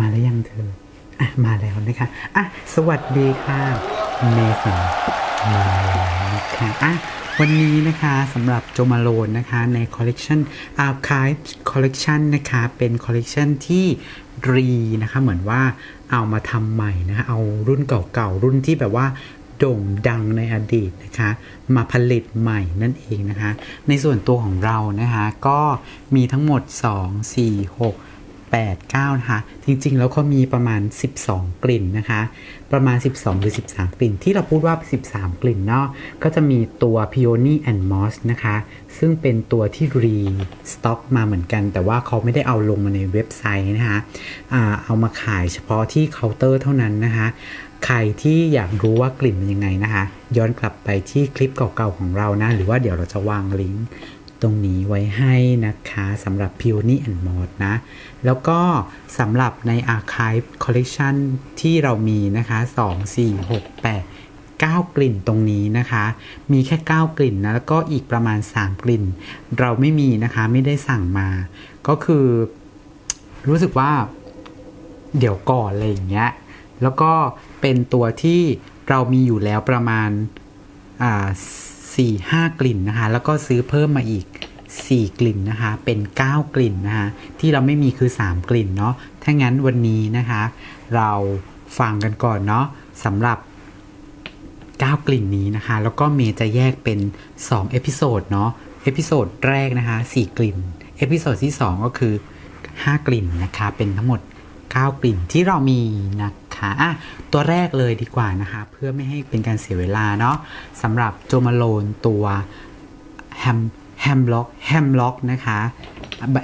มาแล้วยังเธอ อะ มาแล้วนะคะ อะ สวัสดีค่ะ เมสันมาแล้วนะคะอะวันนี้นะคะสำหรับโจมาโลนนะคะ ในคอลเลกชัน Archive Collection นะคะ เป็นคอลเลกชันที่รีนะคะ เหมือนว่าเอามาทำใหม่นะคะเอารุ่นเก่าๆ รุ่นที่แบบว่าโด่งดังในอดีตนะคะ มาผลิตใหม่นั่นเองนะคะ ในส่วนตัวของเรานะคะ ก็มีทั้งหมด 2 4 6 8 9นะคะจริงๆ แล้วเขามีประมาณ 12 กลิ่นนะคะ ประมาณ 12 หรือ 13 กลิ่น ที่เราพูดว่า 13 กลิ่นเนาะก็จะมีตัว Peony and Moss นะคะ ซึ่งเป็นตัวที่รีสต็อกมาเหมือนกัน แต่ว่าเขาไม่ได้เอาลงมาในเว็บไซต์นะคะอาเอามาขายเฉพาะที่เคาน์เตอร์เท่านั้นนะคะใครที่อยากรู้ว่ากลิ่นเป็นยังไงนะคะ ย้อนกลับไปที่คลิปเก่าๆของเรานะ หรือว่าเดี๋ยวเราจะวางลิงก์ ตรงนี้ไว้ให้นะคะสำหรับ Peony and Moss นะ แล้วก็สำหรับใน Archive Collection ที่เรามีนะคะ 2 4 6 8 9 กลิ่นตรงนี้นะคะ มีแค่ 9 กลิ่นนะ แล้วก็อีกประมาณ 3 กลิ่น เราไม่มีนะคะ ไม่ได้สั่งมา ก็คือ รู้สึกว่า เดี๋ยวก่อนอะไรอย่างเงี้ย แล้วก็เป็นตัวที่เรามีอยู่แล้วประมาณอ่า สี่ห้ากลิ่นนะคะ แล้วก็ซื้อเพิ่มมาอีก 4 กลิ่นนะคะ เป็น 9 กลิ่นนะคะที่เราไม่มีคือ 3 กลิ่นเนาะถ้างั้นวันนี้นะคะ เราฟังกันก่อนเนาะสำหรับ 9 กลิ่นนี้นะคะ แล้วก็เมย์จะแยกเป็น 2 เอพิโซดเนาะเอพิโซดแรกนะคะ 4 กลิ่น เอพิโซดที่ 2 ก็คือ 5 กลิ่นนะคะ เป็นทั้งหมด 9 กลิ่นที่เรามีนะคะอะตัวแรกเลยดีกว่านะคะ เพื่อไม่ให้เป็นการเสียเวลาเนาะสำหรับโจมาโลนตัวแฮมแฮมล็อกแฮมล็อกนะคะ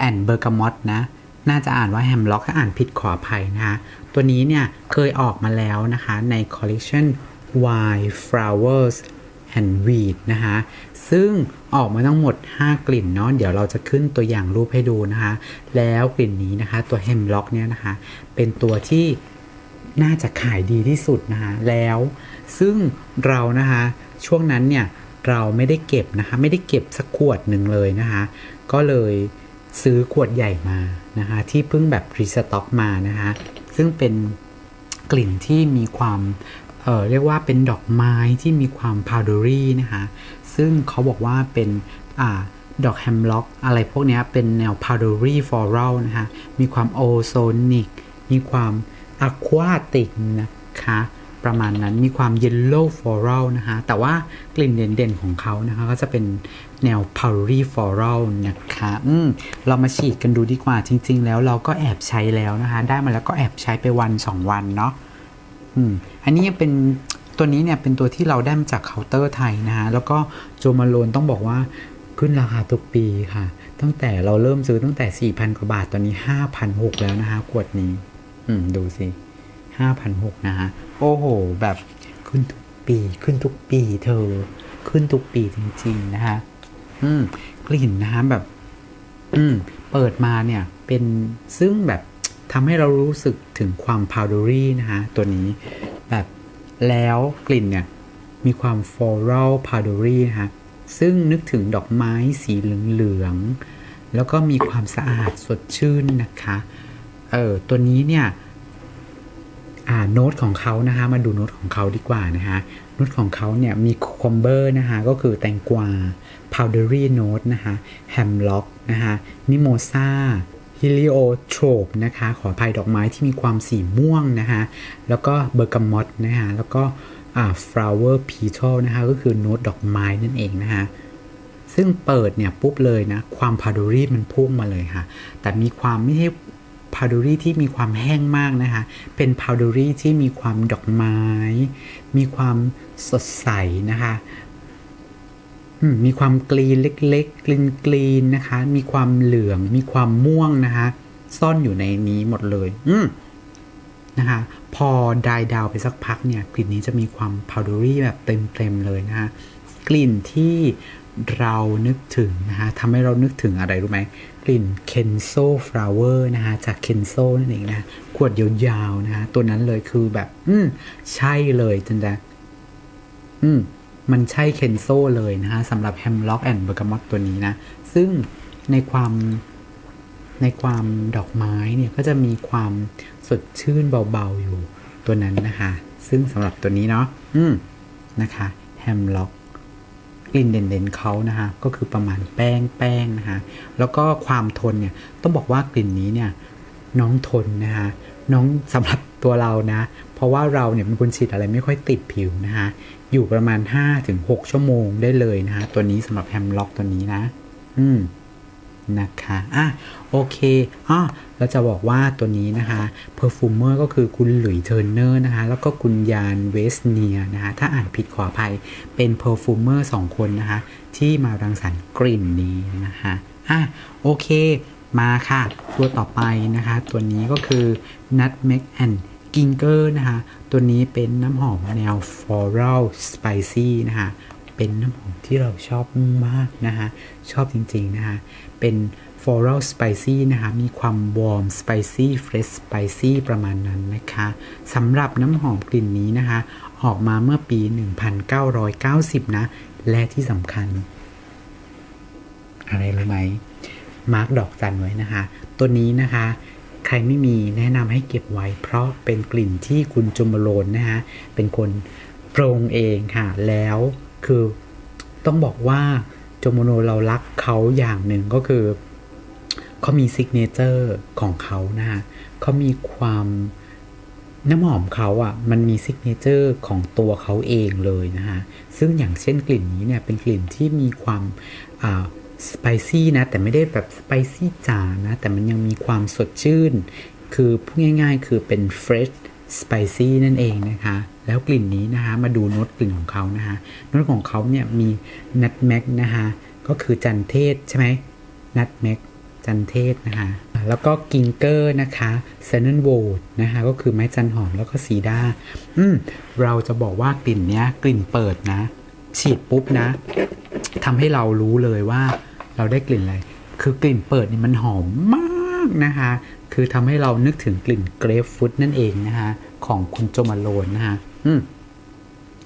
แอนเบอร์กามอตนะ น่าจะอ่านว่าแฮมล็อกถ้าอ่านผิดขออภัยนะคะ ตัวนี้เนี่ยเคยออกมาแล้วนะคะ ในคอลเลกชัน Wild Flowers and Weed นะคะซึ่งออกมาทั้งหมด 5 กลิ่นเนาะเดี๋ยวเราจะขึ้นตัวอย่างรูปให้ดูนะคะ แล้วกลิ่นนี้นะคะ ตัว Hemlock เนี่ยนะคะ เป็นตัวที่น่าจะขายดีที่สุดนะคะแล้วซึ่งเรานะคะช่วงนั้นเนี่ยเราไม่ได้เก็บนะคะ ไม่ได้เก็บสักขวดหนึ่งเลยนะคะ ก็เลยซื้อขวดใหญ่มานะคะ ที่เพิ่งแบบรีสต็อกมานะคะ ซึ่งเป็นกลิ่นที่มีความ เออเรียกว่าเป็นดอกไม้ที่มีความพาวเดอรี่นะคะ ซึ่งเขาบอกว่าเป็นอ่าดอกแฮมล็อก อะไรพวกนี้เป็นแนวพาวเดอรี่ฟลอรัลนะคะ มีความโอโซนิก มีความอะควาติกนะคะ ประมาณนั้นมีความเยลโล่ฟลอรัลนะคะ แต่ว่ากลิ่นเด่นๆของเขานะคะ ก็จะเป็นแนว powdery floral นะคะอืมเรามาฉีดกันดูดีกว่าจริง ๆ แล้วเราก็แอบใช้แล้วนะคะ ได้มาแล้วก็แอบใช้ไปวัน 2 วันเนาะ อันนี้เป็นตัวนี้เนี่ยเป็นตัวที่เราได้มาจากเคาน์เตอร์ไทยนะคะแล้วก็โจมาโลนต้องบอกว่าขึ้นราคาทุกปีค่ะ ตั้งแต่เราเริ่มซื้อตั้งแต่ 4,000 กว่าบาท ตอนนี้5,600แล้วนะคะขวดนี้ อืม ดูสิห้าพันหกนะฮะ โอ้โห แบบขึ้นทุกปี ขึ้นทุกปีเธอ ขึ้นทุกปีจริง ๆ นะคะอืม กลิ่นนะฮะแบบ อืม เปิดมาเนี่ย เป็นซึ่งแบบ ทำให้เรารู้สึกถึงความพาวเดอรี่นะคะตัวนี้แบบแล้วกลิ่นเนี่ยมีความฟลอรัลพาวเดอรี่นะคะซึ่งนึกถึงดอกไม้สีเหลืองๆแล้วก็มีความสะอาดสดชื่นนะคะเออตัวนี้เนี่ยอ่าโน้ตของเขานะคะมาดูโน้ตของเขาดีกว่านะคะโน้ตของเขาเนี่ยมีคอมเบอร์นะคะก็คือแตงกวา powdery note นะคะแฮมล็อกนะคะมิโมซา ฮิลิโอโทรปนะคะ ขออภัยดอกไม้ที่มีความสีม่วงนะคะแล้วก็เบอร์กามอตนะคะแล้วก็อ่า flower petal นะคะก็คือโน้ตดอกไม้นั่นเองนะคะซึ่งเปิดเนี่ยปุ๊บเลยนะ ความพาดูรี่มันพุ่งมาเลยค่ะ แต่มีความไม่ใช่พาดูรี่ที่มีความแห้งมากนะคะ เป็นพาดูรี่ที่มีความดอกไม้ มีความสดใสนะคะ มีความกรีนเล็กๆกรีนกรีนนะคะ มีความเหลือง มีความม่วงนะคะ ซ่อนอยู่ในนี้หมดเลย อืนะคะ พอดายดาวไปสักพักเนี่ย กลิ่นนี้จะมีความพาวเดอรี่แบบเต็มๆเลยนะคะ กลิ่นที่เรานึกถึงนะคะทำให้เรานึกถึงอะไรรู้ไหมกลิ่นเคนโซฟลาเวอร์นะคะจากเคนโซนั่นเองนะ ขวดยาวๆนะคะตัวนั้นเลยคือแบบ อืมใช่เลยจันดะอืม มันใช่เคนโซเลยนะคะสำหรับแฮมล็อกแอนด์เบอร์กามอตตัวนี้นะ ซึ่งในความในความดอกไม้เนี่ยก็จะมีความสดชื่นเบาๆอยู่ตัวนั้นนะคะ ซึ่งสำหรับตัวนี้เนาะอืมนะคะแฮมล็อกกลิ่นเด่นๆเขานะคะก็คือประมาณแป้งแป้งนะคะแล้วก็ความทนเนี่ยต้องบอกว่ากลิ่นนี้เนี่ยน้องทนนะคะน้องสำหรับตัวเรานะ เพราะว่าเราเนี่ยเป็นคนฉีดอะไรไม่ค่อยติดผิวนะคะ อยู่ประมาณ 5-6 ชั่วโมงได้เลยนะคะตัวนี้สำหรับแฮมล็อกตัวนี้นะ อืมนะคะอะโอเคอะเราจะบอกว่าตัวนี้นะคะเพอร์ฟูมเมอร์ก็คือคุณหลุยเทอร์เนอร์นะคะ แล้วก็คุณยานเวสเนียนะคะ ถ้าอ่านผิดขออภัย เป็นเพอร์ฟูมเมอร์สองคนนะคะ ที่มารังสรรค์กลิ่นนี้นะคะอะโอเค มาค่ะ ตัวต่อไปนะคะ ตัวนี้ก็คือ Nutmeg and Ginger น กิงเกอร์นะคะ ตัวนี้เป็นน้ำหอมแนว Floral Spicy นะคะ เป็นน้ำหอมที่เราชอบมากนะคะ ชอบจริงๆนะคะ เป็น floral spicy นะคะ มีความ warm spicy fresh spicy ประมาณนั้นนะคะสำหรับน้ำหอมกลิ่นนี้นะคะ ออกมาเมื่อปี 1990 นะ และที่สำคัญ อะไรรู้ไหมมาร์กดอกจันไว้นะคะ ตัวนี้นะคะ ครไม่มีแนะนำให้เก็บไว้ เพราะเป็นกลิ่นที่คุณจมโลนนะคะเป็นคนโปรงเองค่ะ แล้วคือต้องบอกว่าโจโมโนเรารักเขาอย่างหนึ่งก็คือเขามีซิกเนเจอร์ของเขานะฮะเขามีความน้ำหอมเขาอะ่ะมันมีซิกเนเจอร์ของตัวเขาเองเลยนะฮะซึ่งอย่างเช่นกลิ่นนี้เนี่ยเป็นกลิ่นที่มีความอ่า สไปซี่นะ แต่ไม่ได้แบบสไปซี่จ๋านะ แต่มันยังมีความสดชื่น คือพูดง่าย ๆ คือเป็น fresh spicy นั่นเองนะคะ แล้วกลิ่นนี้นะคะ มาดูโน้ตกลิ่นของเขานะคะโน้ตของเขาเนี่ยมีนัทแม็กนะคะก็คือจันเทศใช่ไหมนัทแม็กจันเทศนะคะ แล้วก็กิงเกอร์นะคะเซนนโวดนะคะ ก็คือไม้จันหอมแล้วก็สีดาอืมเราจะบอกว่ากลิ่นเนี้ยกลิ่นเปิดนะ ฉีดปุ๊บนะทำให้เรารู้เลยว่า เราได้กลิ่นอะไร คือกลิ่นเปิดนี่มันหอมมากนะคะ คือทำให้เรานึกถึงกลิ่นเกรฟฟุตนั่นเองนะคะของคุณโจมาโลนนะคะอืม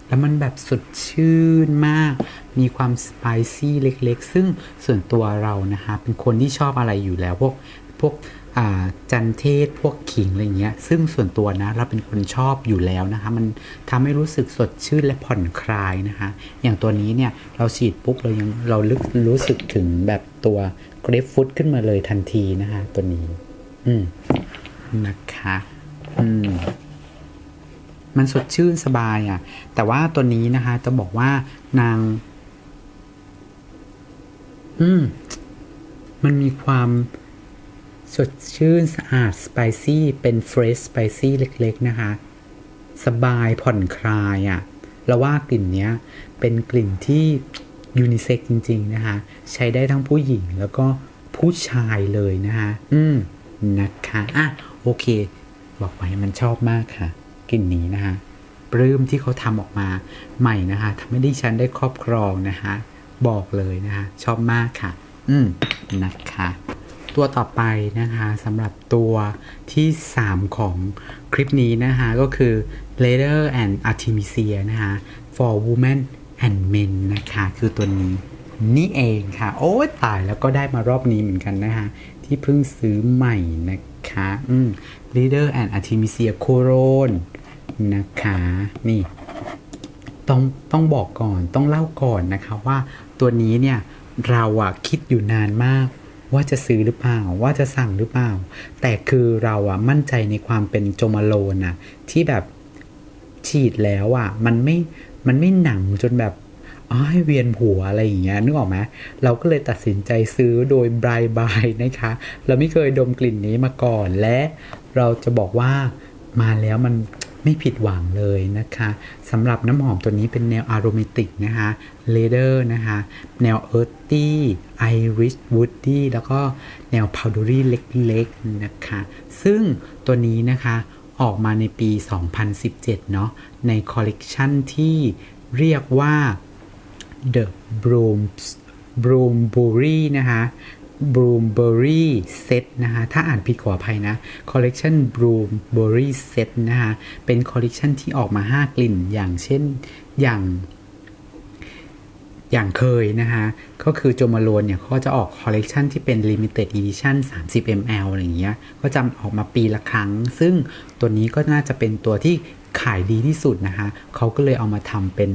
แล้วมันแบบสดชื่นมาก มีความสไปซี่เล็กๆ ซึ่งส่วนตัวเรานะคะ เป็นคนที่ชอบอะไรอยู่แล้ว พวกพวก จันเทศพวกขิงอะไรเงี้ย ซึ่งส่วนตัวนะเราเป็นคนชอบอยู่แล้วนะคะ มันทำให้รู้สึกสดชื่นและผ่อนคลายนะคะ อย่างตัวนี้เนี่ยเราฉีดปุ๊บเรายังเราลึกรู้สึกถึงแบบตัวเกรฟฟุตขึ้นมาเลยทันทีนะคะ ตัวนี้ อืมนะคะ อืมมันสดชื่นสบายอะ แต่ว่าตัวนี้นะคะจะบอกว่านาง อืม มันมีความ สดชื่นสะอาดสไปซี่เป็นเฟรชสไปซี่เล็ก ๆ นะคะ สบายผ่อนคลายอะเราว่ากลิ่นเนี้ยเป็นกลิ่นที่ยูนิเซ็กจริง ๆ นะคะ ใช้ได้ทั้งผู้หญิงแล้วก็ผู้ชายเลยนะคะอืมนะคะอะโอเค บอกไว้มันชอบมากค่ะกลิ่นนี้นะคะปลื้มที่เขาทำออกมาใหม่นะคะทำให้ดิฉันได้ครอบครองนะคะ บอกเลยนะคะ ชอบมากค่ะ อืมนะคะ ตัวต่อไปนะคะสำหรับตัวที่ 3 ของคลิปนี้นะคะก็คือ Leather and Artemisia นะคะ for women and men นะคะคือตัวนี้นี่เองค่ะ โอ้ยตายแล้วก็ได้มารอบนี้เหมือนกันนะคะที่เพิ่งซื้อใหม่นะคะอืม Leader and Artemisia Coron นะคะนี่ต้องต้องบอกก่อนต้องเล่าก่อนนะคะว่าตัวนี้เนี่ยเราอะคิดอยู่นานมาก ว่าจะซื้อหรือเปล่า ว่าจะสั่งหรือเปล่า แต่คือเราอะมั่นใจในความเป็นโจมาโลนอะที่แบบฉีดแล้วอะมันไม่มันไม่หนังจนแบบอ๋อเวียนหัวอะไรอย่างเงี้ยนึกออกไหมเราก็เลยตัดสินใจซื้อโดยบายบายนะคะ เราไม่เคยดมกลิ่นนี้มาก่อนและ เราจะบอกว่ามาแล้วมัน ไม่ผิดหวังเลยนะคะสำหรับน้ำหอมตัวนี้เป็นแนวอารมิติกนะคะเลเดอร์นะคะแนวเอิร์ y ี้ไอริชวูดดี้แล้วก็แนวพาวเดอรี่เล็กๆนะคะซึ่งตัวนี้นะคะออกมาในปี 2017 เนาะในคอลเลกชันที่เรียกว่า The Brooms Broombury นะคะ Bloomberry Set นะคะ ถ้าอ่านผิดขออภัยนะ Collection Bloomberry Set นะคะ เป็นคอลเลกชันที่ออกมา 5 กลิ่นอย่างเช่นอย่างอย่างเคยนะคะก็คือโจมาโลนเนี่ยเขาจะออกคอลเลกชันที่เป็น Limited Edition 30 ml อะไรอย่างเงี้ย ก็จะออกมาปีละครั้ง ซึ่งตัวนี้ก็น่าจะเป็นตัวที่ ขายดีที่สุดนะคะเขาก็เลยเอามาทำเป็น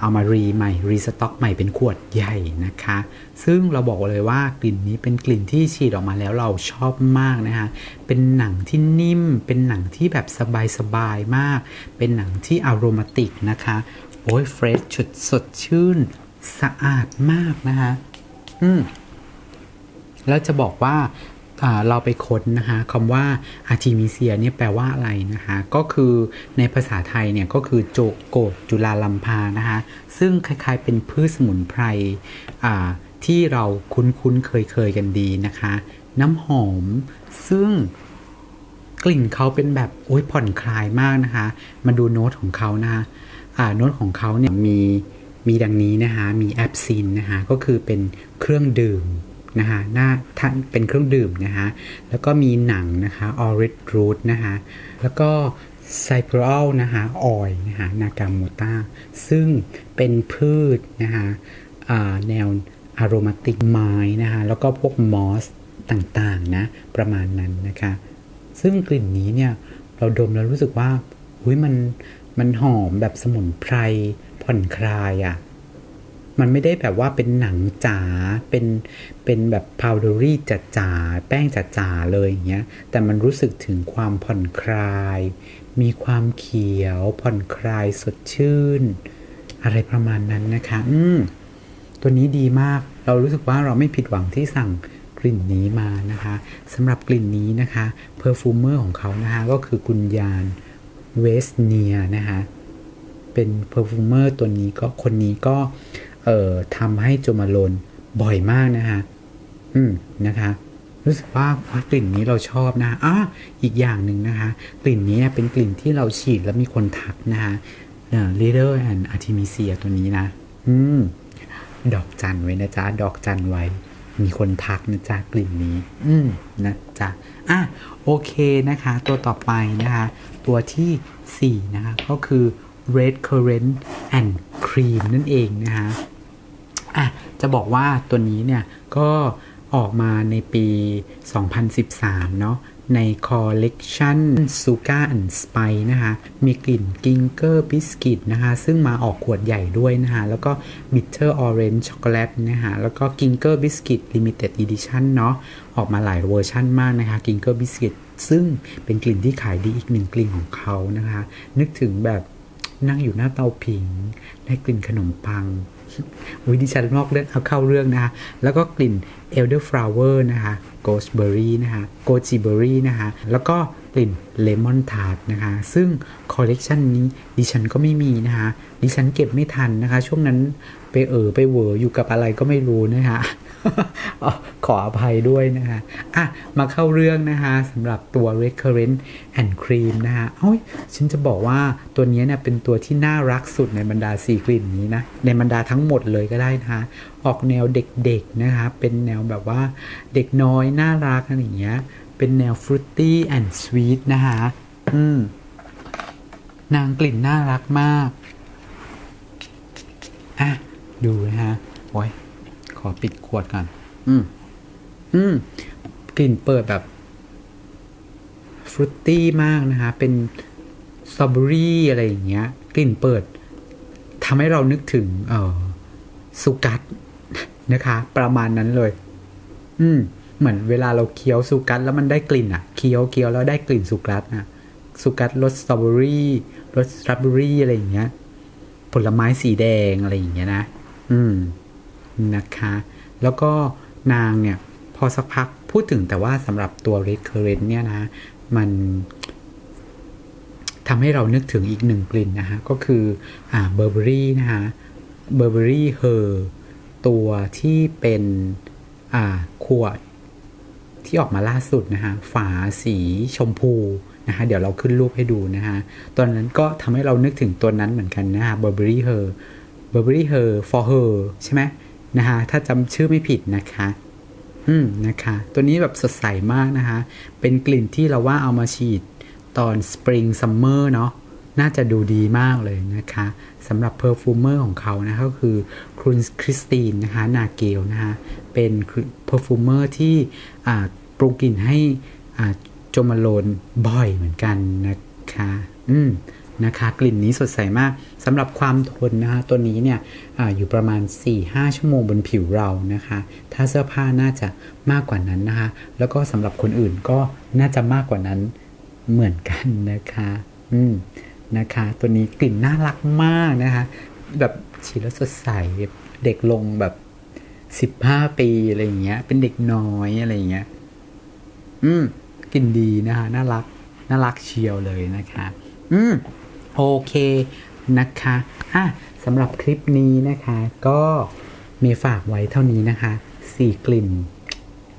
เอามารีใหม่รีสต็อกใหม่เป็นขวดใหญ่นะคะ ซึ่งเราบอกเลยว่ากลิ่นนี้เป็นกลิ่นที่ฉีดออกมาแล้วเราชอบมากนะคะเป็นหนังที่นิ่ม เป็นหนังที่แบบสบายๆมาก เป็นหนังที่อารมาติกนะคะโอ้ยเฟรชชุดสดชื่นสะอาดมากนะคะอืมแล้วจะบอกว่า เราไปค้นนะคะคำว่าอาร์ติมิเซียเนี่ยแปลว่าอะไรนะคะก็คือในภาษาไทยเนี่ยก็คือโจโกดจุลาลัมพานะคะซึ่งคล้ายๆเป็นพืชสมุนไพรที่เราคุ้นๆเคยๆกันดีนะคะ น้ำหอมซึ่งกลิ่นเขาเป็นแบบโอ้ยผ่อนคลายมากนะคะ มาดูโน้ตของเขานะคะโน้ตของเขาเนี่ยมีมีดังนี้นะคะ มีแอปซินนะคะ ก็คือเป็นเครื่องดื่ม นะคะหน้าท่านเป็นเครื่องดื่มนะคะแล้วก็มีหนังนะคะออริทรูทนะคะแล้วก็ไซเ r อลนะคะออยนะคะนากาโมต้าซึ่งเป็นพืชนะคะแนวอารมาติกไม้นะคะแล้วก็พวกมอสต่างๆนะประมาณนั้นนะคะซึ่งกลิ่นนี้เนี่ยเราดมแล้วรู้สึกว่าหุยมันมันหอมแบบสมุนไพรผ่อนคลายอะ่ะ มันไม่ได้แบบว่าเป็นหนังจ๋าเป็นเป็นแบบพาวเดอรี่จ๋าจ๋าแป้งจ๋าจ๋าเลยอย่างเงี้ยแต่มันรู้สึกถึงความผ่อนคลาย มีความเขียวผ่อนคลายสดชื่น อะไรประมาณนั้นนะคะ อืมตัวนี้ดีมากเรารู้สึกว่าเราไม่ผิดหวังที่สั่งกลิ่นนี้มานะคะสำหรับกลิ่นนี้นะคะเพอร์ฟูมเมอร์ของเขานะคะก็คือกุญยานเวสเนียนะคะเป็นเพอร์ฟูมเมอร์ตัวนี้ก็คนนี้ก็ เอ่อทำให้โจมาโลนบ่อยมากนะคะอืมนะคะรู้สึกว่ากลิ่นนี้เราชอบนะอะอีกอย่างหนึ่งนะคะ กลิ่นนี้เป็นกลิ่นที่เราฉีดแล้วมีคนทักนะคะเอ่อ Leader and Artemisia ตัวนี้นะ อืม ดอกจันไว้นะจ๊ะ ดอกจันไว้ มีคนทักนะจ๊ะ กลิ่นนี้ อืม นะจ๊ะ อะ โอเคนะคะ ตัวต่อไปนะคะ ตัวที่ 4 นะคะ ก็คือ red currant and cream นั่นเองนะคะ อะจะบอกว่าตัวนี้เนี่ยก็ออกมาในปี 2013 เนาะในคอลเลกชัน s u g a and Spice นะคะ มีกลิ่น Ginger Biscuit นะคะ ซึ่งมาออกขวดใหญ่ด้วยนะคะ แล้วก็ Bitter Orange Chocolate นะคะ แล้วก็ Ginger Biscuit Limited Edition เนาะ ออกมาหลายเวอร์ชั่นมากนะคะ Ginger Biscuit ซึ่งเป็นกลิ่นที่ขายดีอีกหนึ่งกลิ่นของเขานะคะ นึกถึงแบบนั่งอยู่หน้าเตาผิง ได้กลิ่นขนมปัง วิดิฉันนอกเรื่องเอาเข้าเรื่องนะคะแล้วก็กลิ่น elderflower นะคะ ghostberry นะคะ gojiberry นะคะแล้วก็กลิ่น lemon tart นะคะ ซึ่งคอลเลกชันนี้ดิฉันก็ไม่มีนะคะ ดิฉันเก็บไม่ทันนะคะ ช่วงนั้น ไปเออไปเหวออยู่กับอะไรก็ไม่รู้นะคะขออภัยด้วยนะคะอะ มาเข้าเรื่องนะคะสำหรับตัว recurrent and cream นะคะเอ้ยฉันจะบอกว่าตัวนี้เนี่ยเป็นตัวที่น่ารักสุดในบรรดาสี่กลิ่นนี้นะ ในบรรดาทั้งหมดเลยก็ได้นะคะออกแนวเด็กๆนะคะ เป็นแนวแบบว่าเด็กน้อย น่ารักอะไรอย่างเงี้ย เป็นแนว fruity and sweet นะคะอืม นางกลิ่นน่ารักมาก อะ ดูนะฮะโอ้ยขอปิดขวดก่อนอืมอืมกลิ่นเปิดแบบฟรุตตี้มากนะคะ เป็นสตรอเบอรี่อะไรอย่างเงี้ย กลิ่นเปิดทำให้เรานึกถึง เออสุกัสนะคะ ประมาณนั้นเลย อืม เหมือนเวลาเราเคี้ยวสุกัสแล้วมันได้กลิ่นอะเคี้ยวเคี้ยวแล้วได้กลิ่นสุกัสอะสุกัสรสสตรอเบอรี่รสสตรอเบอรี่อะไรอย่างเงี้ย ผลไม้สีแดงอะไรอย่างเงี้ยนะ อืมนะคะ แล้วก็นางเนี่ย พอสักพักพูดถึงแต่ว่าสำหรับตัว Red Current เนี่ยนะ มันทำให้เรานึกถึงอีกหนึ่งกลิ่นนะคะก็คืออ่าเบอร์เบอรี่นะคะเบอร์เบอรี่เฮอร์ตัวที่เป็นอ่าขวดที่ออกมาล่าสุดนะคะฝาสีชมพูนะคะเดี๋ยวเราขึ้นรูปให้ดูนะคะตอนนั้นก็ทำให้เรานึกถึงตัวนั้นเหมือนกันนะคะ Burberry Her Burberry Her for Her ใช่ไหมนะคะถ้าจำชื่อไม่ผิดนะคะ อืมนะคะ ตัวนี้แบบสดใสมากนะคะ เป็นกลิ่นที่เราว่าเอามาฉีดตอน Spring Summer เนาะน่าจะดูดีมากเลยนะคะสำหรับเพอร์ฟูเมอร์ของเขานะก็คือคุณคริสตินนะคะนาเกลนะคะเป็นเพอร์ฟูเมอร์ที่ปรุงกลิ่นให้โจมาโลนบ่อยเหมือนกันนะคะ อืม นะคะ กลิ่นนี้สดใสมากสำหรับความทนนะคะตัวนี้เนี่ยออยู่ประมาณ 4-5 ชั่วโมงบนผิวเรานะคะ ถ้าเสื้อผ้าน่าจะมากกว่านั้นนะคะ แล้วก็สำหรับคนอื่นก็น่าจะมากกว่านั้นเหมือนกันนะคะ อืมนะคะ ตัวนี้กลิ่นน่ารักมากนะคะ แบบฉีดแล้วสดใสเด็กลงแบบสิบห้าปีอะไรอย่างเงี้ย เป็นเด็กน้อยอะไรอย่างเงี้ย อืมกลิ่นดีนะคะ น่ารัก น่ารักเชียวเลยนะคะ อืม โอเคนะคะอะสำหรับคลิปนี้นะคะ ก็มีฝากไว้เท่านี้นะคะสี่กลิ่น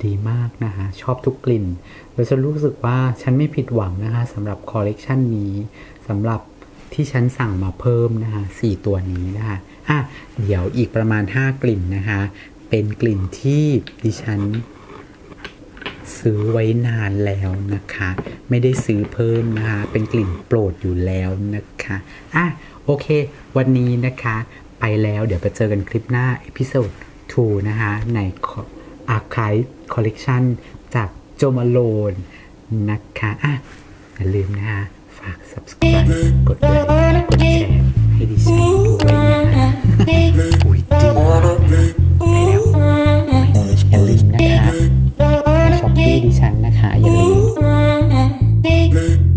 ดีมากนะคะชอบทุกกลิ่นแล้วฉันรู้สึกว่าฉันไม่ผิดหวังนะคะสำหรับคอลเลกชันนี้สำหรับที่ฉันสั่งมาเพิ่มนะคะสี่ตัวนี้นะคะอะเดี๋ยวอีกประมาณ 5 กลิ่นนะคะ เป็นกลิ่นที่ดิฉัน ซื้อไว้นานแล้วนะคะ ไม่ได้ซื้อเพิ่มนะคะ เป็นกลิ่นโปรดอยู่แล้วนะคะอะโอเค วันนี้นะคะ ไปแล้วเดี๋ยวไปเจอกันคลิปหน้าเอพิโซด2นะคะ ใน Archive Collection จากโจมาโลนนะคะอะอย่าลืมนะคะ ฝาก subscribe กดไลค์กดแชร์ให้ดิฉันด้วยนะคะอุ้ยดีแล้วอย่าลืมนะคะ ช้อปปี้ดิฉันนะคะอย่าลืม